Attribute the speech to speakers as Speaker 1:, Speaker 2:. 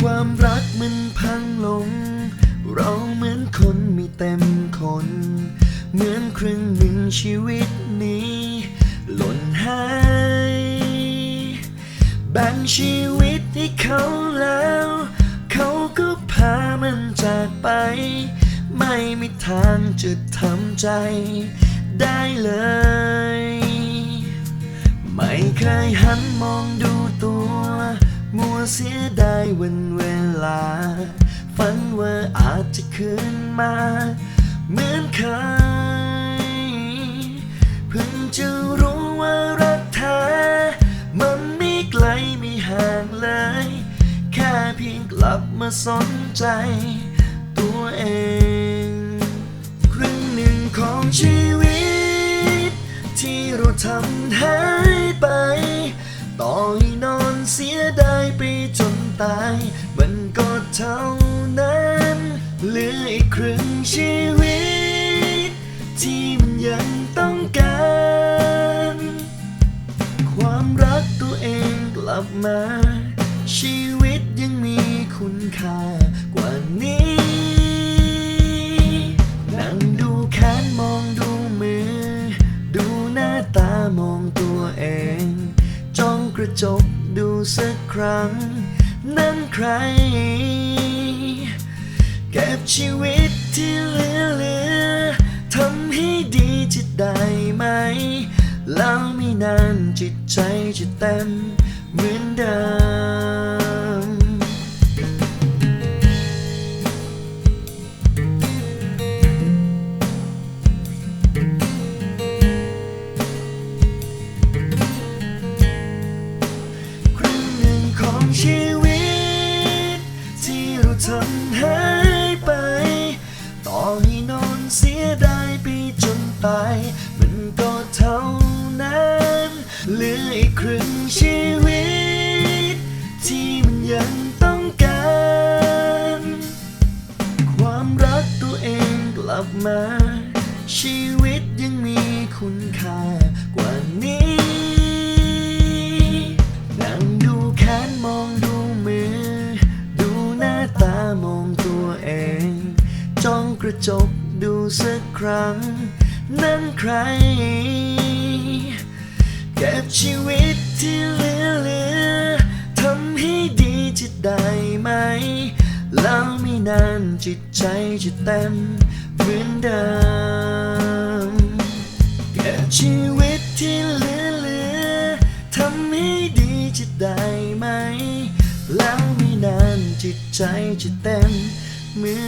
Speaker 1: ความรักมันพังลง เราเหมือนคนไม่เต็มคน เหมือนครึ่งหนึ่งชีวิตนี้ หล่นหายแบ่งชีวิตให้เขาแล้ว เขาก็พามันจากไป ไม่มีทางจะทำใจได้เลย ไม่เคยหันมองดู มัวเสียดายวันเวลา ฝันว่าอาจจะคืนมา เหมือนเคยเพิ่งจะรู้ว่ารักแท้มันไม่ไกลไม่ห่างเลย แค่เพียงกลับมาสนใจ ตัวเองครึ่งหนึ่งของชีวิต ที่เราทำหายไปต่อให้นอน เสียดายไปจนตาย มันก็เท่านั้นเหลืออีกครึ่งชีวิต ที่มันยังต้องการ ความรักตัวเองกลับมา ชีวิตยังมีคุณค่ากว่านี้ นั่งดูแขนมองดูมือ ดูหน้าตามองตัวเอง จ้องกระจกดู สักครั้ง นั้นใคร เก็บชีวิตที่เหลือเหลือทำให้ดีจะได้ไหม แล้วไม่นานจิตใจจะเต็มเหมือนเดิม ทำหายไป ต่อให้นอนเสียดายไปจนตาย มันก็เท่านั้นเหลืออีกครึ่งชีวิต ที่มันยังต้องการ ความรักตัวเองกลับมา ชีวิตยังมีคุณค่า จกดูสักครั้ง นั่นใคร เก็บชีวิตที่เหลือเหลือทำให้ดีจะได้ไหม แล้วไม่นานจิตใจจะเต็มเหมือนเดิมเก็บชีวิตที่เหลือเหลือทำให้ดีจะได้ไหม แล้วไม่นานจิตใจจะเต็มเหมือนเดิม